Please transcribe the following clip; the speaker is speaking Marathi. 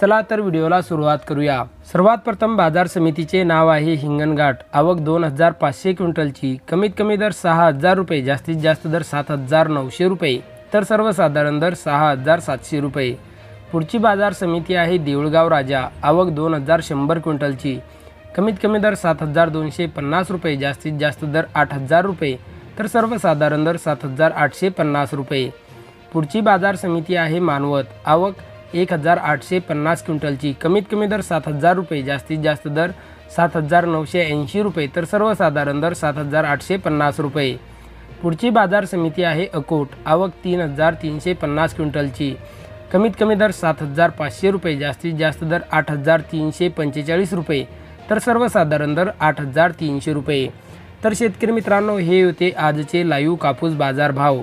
चला तर व्हिडिओला सुरुवात करूया. सर्वात प्रथम बाजार समितीचे नाव आहे हिंगणघाट. आवक दोन हजार पाचशे क्विंटलची. कमीत कमी दर सहा हजार रुपये जास्तीत जास्त दर सात हजार नऊशे रुपये तर सर्वसाधारण दर सहा हजार सातशे रुपये. पुढची बाजार समिती आहे देऊळगाव राजा. आवक दोन हजार शंभर क्विंटलची. कमीत कमी दर सात हजार दोनशे पन्नास रुपये जास्तीत जास्त दर आठ हजार रुपये तर सर्वसाधारण दर सात हजार आठशे पन्नास रुपये. पुढची बाजार समिती आहे मानवत. आवक एक हजार आठशे पन्नास क्विंटलची. कमीत कमी दर सात हजार रुपये जास्तीत जास्त दर सात हजार नऊशे ऐंशी रुपये तर सर्वसाधारण दर सात हजार आठशे पन्नास रुपये. पुढची बाजार समिती आहे अकोट. आवक तीन हजार तीनशे पन्नास क्विंटलची. कमीत कमी दर सात हजार पाचशे रुपये जास्तीत जास्त दर आठ हजार तीनशे पंचेचाळीस रुपये तर सर्वसाधारण दर आठ हजार तीनशे रुपये. तर शेतकरी मित्रांनो हे होते आजचे लाईव्ह कापूस बाजार भाव.